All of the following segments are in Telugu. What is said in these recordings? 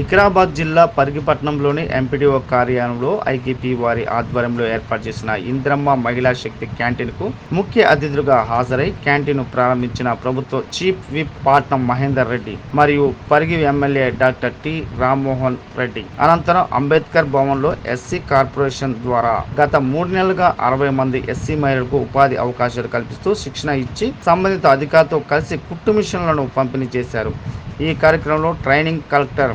వికారాబాద్ జిల్లా పరిగిపట్నంలోని ఎంపీడీఓ కార్యాలయంలో ఐకేపీ వారి ఆధ్వర్యంలో ఏర్పాటు చేసిన ఇంద్రమ్మ మహిళా శక్తి క్యాంటీన్కు ముఖ్య అతిథులుగా హాజరై క్యాంటీన్ ప్రారంభించిన ప్రభుత్వ చీఫ్ విప్ పాట్నం మహేందర్ రెడ్డి మరియు Parigi MLA doctor T Rammohan Reddy. అనంతరం అంబేద్కర్ భవన్లో ఎస్సీ కార్పొరేషన్ ద్వారా గత మూడు నెలలుగా అరవై మంది ఎస్సీ మహిళలకు ఉపాధి అవకాశాలు కల్పిస్తూ శిక్షణ ఇచ్చి సంబంధిత అధికారితో కలిసి కుట్టు మిషన్లను పంపిణీ చేశారు. ఈ కార్యక్రమంలో ట్రైనింగ్ కలెక్టర్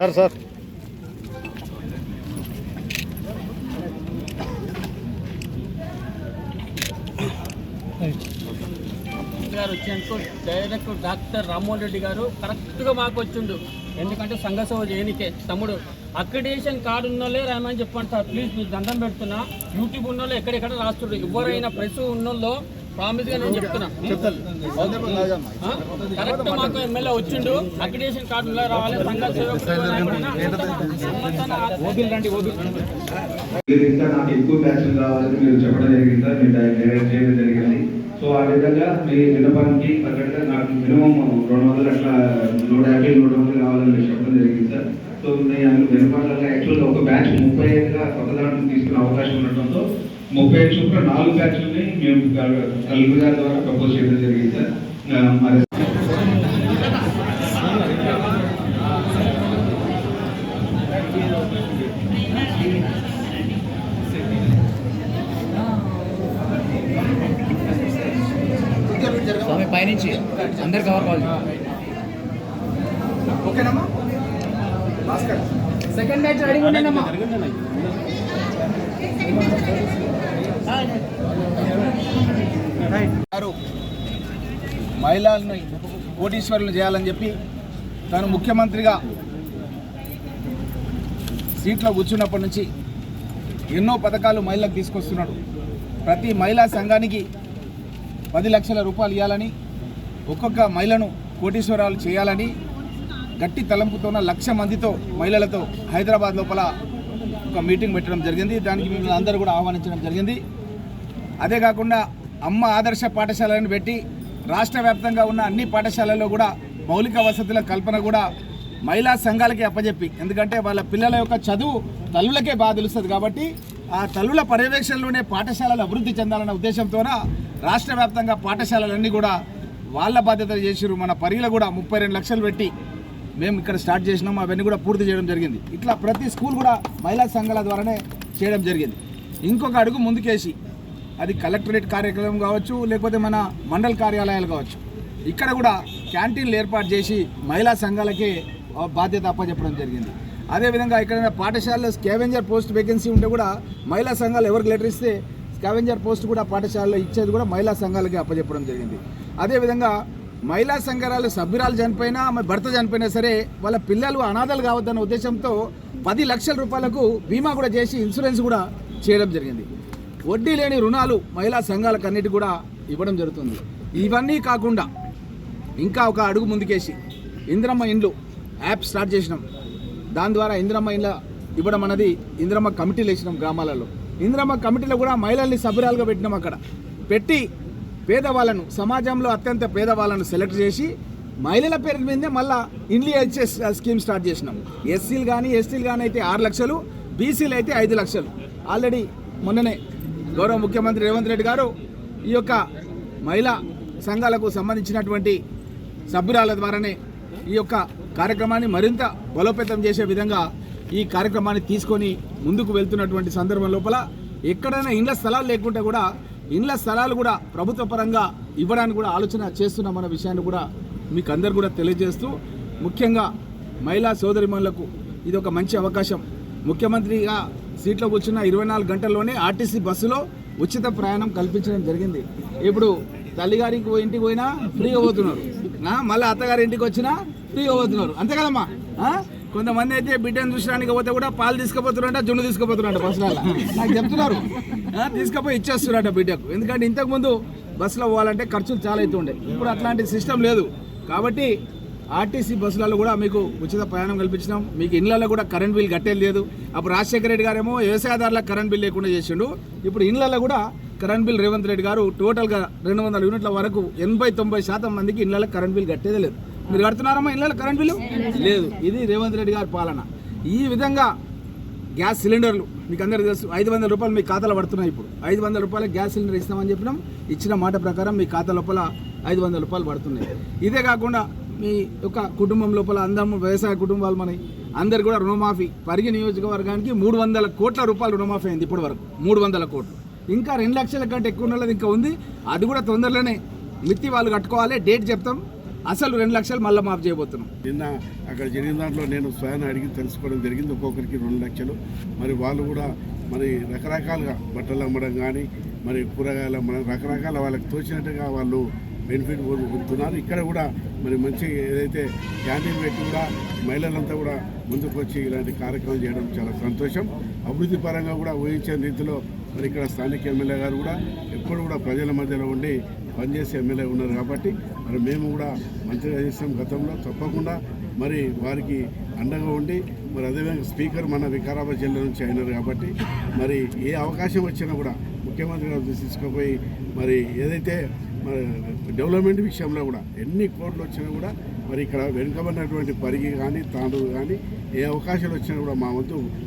సార్ సార్. గారు అనుకో డైరెక్ట్ డాక్టర్ రామ్మోహన్ రెడ్డి గారు కరెక్ట్గా మాకు వచ్చిండు. ఎందుకంటే సంఘ సేవ చేయనికే తమ్ముడు అక్రిడేషన్ కార్డు ఉన్నోళ్ళే రాయమని చెప్పండి సార్. ప్లీజ్ మీరు దండం పెడుతున్నా. యూట్యూబ్ ఉన్నోళ్ళు ఎక్కడెక్కడ రాస్తుండ్రు ఎవరైనా ప్రెస్ ఉన్నోళ్ళు ప్రామిస్గా నేను చెప్తున్నా? కరెక్ట్ మాకు ఎమ్మెల్యే వచ్చిండు. అక్రిడేషన్ కార్డు రావాలి. సంఘ సేవ రండి ఓబిల్ మీరు ఇంకా నాకు ఎక్కువ బ్యాచ్లు కావాలని మీరు చెప్పడం జరిగింది సార్ మీరు డైరెక్ట్ చేయడం జరిగింది సో ఆ విధంగా మీ విన్నపానికి నాకు మినిమం రెండు వందలు అట్లా నూట యాభై నూట వందలు కావాలని మీరు చెప్పడం సో నేను విన్నపాట్లలో యాక్చువల్గా ఒక బ్యాచ్ ముప్పై ఐదుగా కొత్త దాంట్లో తీసుకునే అవకాశం ఉండటంతో ముప్పై ఐదు చొప్పున నాలుగు బ్యాచ్లని మేము కలుగు గారి ద్వారా ప్రపోజ్ చేయడం జరిగింది సార్. మరి స్వామి పైనుంచి అందరు కవర్ కావాలి. ఓకేనమ్మా. సెకండ్ మ్యాచ్ రెడీ ఉండేనమ్మా మహిళలను కోటీశ్వరులు చేయాలని చెప్పి తాను ముఖ్యమంత్రిగా సీట్లో కూర్చున్నప్పటి నుంచి ఎన్నో పథకాలు మహిళలకు తీసుకొస్తున్నాడు. ప్రతి మహిళా సంఘానికి పది లక్షల రూపాయలు ఇవ్వాలని ఒక్కొక్క మహిళను కోటీశ్వరాలు చేయాలని గట్టి తలంపుతోన లక్ష మందితో మహిళలతో హైదరాబాద్ లోపల ఒక మీటింగ్ పెట్టడం జరిగింది. దానికి మిమ్మల్ని అందరూ కూడా ఆహ్వానించడం జరిగింది. అదే కాకుండా అమ్మ ఆదర్శ పాఠశాలను పెట్టి రాష్ట్ర వ్యాప్తంగా ఉన్న అన్ని పాఠశాలల్లో కూడా మౌలిక వసతుల కల్పన కూడా మహిళా సంఘాలకే అప్పజెప్పి. ఎందుకంటే వాళ్ళ పిల్లల యొక్క చదువు తల్లులకే బాగా తెలుస్తుంది కాబట్టి ఆ తల్లుల పర్యవేక్షణలోనే పాఠశాలలు అభివృద్ధి చెందాలన్న ఉద్దేశంతోన రాష్ట్ర వ్యాప్తంగా పాఠశాలలన్నీ కూడా వాళ్ళ బాధ్యతలు చేసిరు మన పరిగిలో కూడా ముప్పై రెండు లక్షలు పెట్టి మేము ఇక్కడ స్టార్ట్ చేసినాం అవన్నీ కూడా పూర్తి చేయడం జరిగింది. ఇట్లా ప్రతి స్కూల్ కూడా మహిళా సంఘాల ద్వారానే చేయడం జరిగింది. ఇంకొక అడుగు ముందుకేసి అది కలెక్టరేట్ కార్యక్రమం కావచ్చు లేకపోతే మన మండల కార్యాలయాలు కావచ్చు. ఇక్కడ కూడా క్యాంటీన్లు ఏర్పాటు చేసి మహిళా సంఘాలకే బాధ్యత అప్పచెప్పడం జరిగింది. అదేవిధంగా ఇక్కడ పాఠశాలలో స్కావెంజర్ పోస్ట్ వేకెన్సీ ఉంటే కూడా మహిళా సంఘాలు ఎవరికి లెటర్ ఇస్తే స్కావెంజర్ పోస్ట్ కూడా పాఠశాలలో ఇచ్చేది కూడా మహిళా సంఘాలకి అప్పచెప్పడం జరిగింది. అదేవిధంగా మహిళా సంఘాల సభ్యురాలు చనిపోయినా ఆమె భర్త చనిపోయినా సరే వాళ్ళ పిల్లలు అనాథలు కావద్దన్న ఉద్దేశంతో పది లక్షల రూపాయలకు బీమా కూడా చేసి ఇన్సూరెన్స్ కూడా చేయడం జరిగింది. వడ్డీ లేని రుణాలు మహిళా సంఘాలకు అన్నిటి కూడా ఇవ్వడం జరుగుతుంది. ఇవన్నీ కాకుండా ఇంకా ఒక అడుగు ముందుకేసి ఇంద్రమ్మ ఇండ్లు యాప్ స్టార్ట్ చేసినాం. దాని ద్వారా ఇంద్రమ్మ ఇండ్ల ఇవ్వడం అన్నది ఇంద్రమ్మ కమిటీలు వేసినాం గ్రామాలలో. ఇంద్రమ్మ కమిటీలో కూడా మహిళల్ని సభ్యురాలుగా పెట్టినాం అక్కడ. పెట్టి పేదవాళ్ళను సమాజంలో అత్యంత పేదవాళ్ళను సెలెక్ట్ చేసి మహిళల పేరు మీదే మళ్ళా ఇండ్లీ హెచ్ఎస్ స్కీమ్ స్టార్ట్ చేసినాం. ఎస్సీలు కానీ ఎస్టీలు కానీ అయితే ఆరు లక్షలు బీసీలు అయితే ఐదు లక్షలు. ఆల్రెడీ మొన్ననే గౌరవ ముఖ్యమంత్రి రేవంత్ రెడ్డి గారు ఈ యొక్క మహిళా సంఘాలకు సంబంధించినటువంటి సభ్యురాల ద్వారానే ఈ యొక్క కార్యక్రమాన్ని మరింత బలోపేతం చేసే విధంగా ఈ కార్యక్రమాన్ని తీసుకొని ముందుకు వెళ్తున్నటువంటి సందర్భం లోపల ఎక్కడైనా ఇండ్ల స్థలాలు లేకుంటే కూడా ఇండ్ల స్థలాలు కూడా ప్రభుత్వ పరంగా ఇవ్వడానికి కూడా ఆలోచన చేస్తున్నామన్న విషయాన్ని కూడా మీకు అందరు కూడా తెలియజేస్తూ ముఖ్యంగా మహిళా సోదరిమణులకు ఇది ఒక మంచి అవకాశం. ముఖ్యమంత్రిగా సీట్లో కూర్చున్న ఇరవై నాలుగు గంటల్లోనే ఆర్టీసీ బస్సులో ఉచిత ప్రయాణం కల్పించడం జరిగింది. ఇప్పుడు తల్లిగారికి ఇంటికి పోయినా ఫ్రీగా పోతున్నారు. మళ్ళీ అత్తగారి ఇంటికి వచ్చినా ఫ్రీగా పోతున్నారు. అంతే కదమ్మా? కొంతమంది అయితే బిడ్డను చూసడానికి పోతే కూడా పాలు తీసుకుపోతున్నారంట జున్ను తీసుకుపోతున్నారంట బస్సులో నాకు చెప్తున్నారు. తీసుకుపోయి ఇచ్చేస్తున్నారట బిడ్డకు. ఎందుకంటే ఇంతకుముందు బస్సులో పోవాలంటే ఖర్చులు చాలా అవుతుండే ఇప్పుడు అట్లాంటి సిస్టమ్ లేదు. కాబట్టి ఆర్టీసీ బస్సులలో కూడా మీకు ఉచిత ప్రయాణం కల్పించినాం. మీకు ఇళ్ళలో కూడా కరెంట్ బిల్ కట్టేది లేదు. అప్పుడు రాజశేఖర రెడ్డి గారేమో వ్యవసాయదారులకు కరెంట్ బిల్ లేకుండా చేసిండు. ఇప్పుడు ఇళ్ళలో కూడా కరెంట్ బిల్ రేవంత్ రెడ్డి గారు టోటల్గా రెండు వందల యూనిట్ల వరకు ఎనభై తొంభై శాతం మందికి ఇళ్ళలో కరెంట్ బిల్ కట్టేదే లేదు. మీరు కడుతున్నారమ్మా ఇళ్ళ కరెంట్ బిల్లు? లేదు ఇది రేవంత్ రెడ్డి గారి పాలన. ఈ విధంగా గ్యాస్ సిలిండర్లు మీకు అందరికీ తెలుసు ఐదు వందల రూపాయలు మీ ఖాతాలో పడుతున్నాయి ఇప్పుడు. ఐదు వందల రూపాయల గ్యాస్ సిలిండర్ ఇస్తామని చెప్పినాం ఇచ్చిన మాట ప్రకారం మీ ఖాతా లోపల ఐదు వందల రూపాయలు పడుతున్నాయి. ఇదే కాకుండా మీ యొక్క కుటుంబం లోపల అందరం వ్యవసాయ కుటుంబాలు మనవి అందరు కూడా రుణమాఫీ పరిగి నియోజకవర్గానికి మూడు వందల కోట్ల రూపాయలు రుణమాఫీ అయింది ఇప్పటి వరకు. మూడు వందల కోట్లు. ఇంకా రెండు లక్షల కంటే ఎక్కువ ఉన్నది ఇంకా ఉంది. అది కూడా తొందరలోనే మిత్తి వాళ్ళు కట్టుకోవాలి డేట్ చెప్తాం. అసలు రెండు లక్షలు మళ్ళీ మాఫ్ చేయబోతున్నాం. నిన్న అక్కడ జరిగిన దాంట్లో నేను స్వయాన్ని అడిగి తెలుసుకోవడం జరిగింది. ఒక్కొక్కరికి రెండు లక్షలు. మరి వాళ్ళు కూడా మరి రకరకాలుగా బట్టలు అమ్మడం కానీ మరి కూరగాయలు అమ్మడం రకరకాల వాళ్ళకి తోచినట్టుగా వాళ్ళు బెనిఫిట్ పొందుతున్నారు. ఇక్కడ కూడా మరి మంచి ఏదైతే క్యాంటీన్ పెట్టి కూడా మహిళలంతా కూడా ముందుకు వచ్చి ఇలాంటి కార్యక్రమం చేయడం చాలా సంతోషం. అభివృద్ధి పరంగా కూడా ఊహించే రీతిలో మరి ఇక్కడ స్థానిక ఎమ్మెల్యే గారు కూడా ఎప్పుడు కూడా ప్రజల మధ్యలో ఉండి పనిచేసే ఎమ్మెల్యే ఉన్నారు కాబట్టి మరి మేము కూడా మంచిగా చేసాం గతంలో తప్పకుండా. మరి వారికి అండగా ఉండి మరి అదేవిధంగా స్పీకర్ మన వికారాబాద్ జిల్లా నుంచి అయినారు కాబట్టి మరి ఏ అవకాశం వచ్చినా కూడా ముఖ్యమంత్రి గారు తీసుకుపోయి మరి ఏదైతే మరి డెవలప్మెంట్ విషయంలో కూడా ఎన్ని కోట్లు వచ్చినా కూడా మరి ఇక్కడ వెనుకబడినటువంటి పరిగి కానీ తాండూరు కానీ ఏ అవకాశాలు వచ్చినా కూడా మా వంతు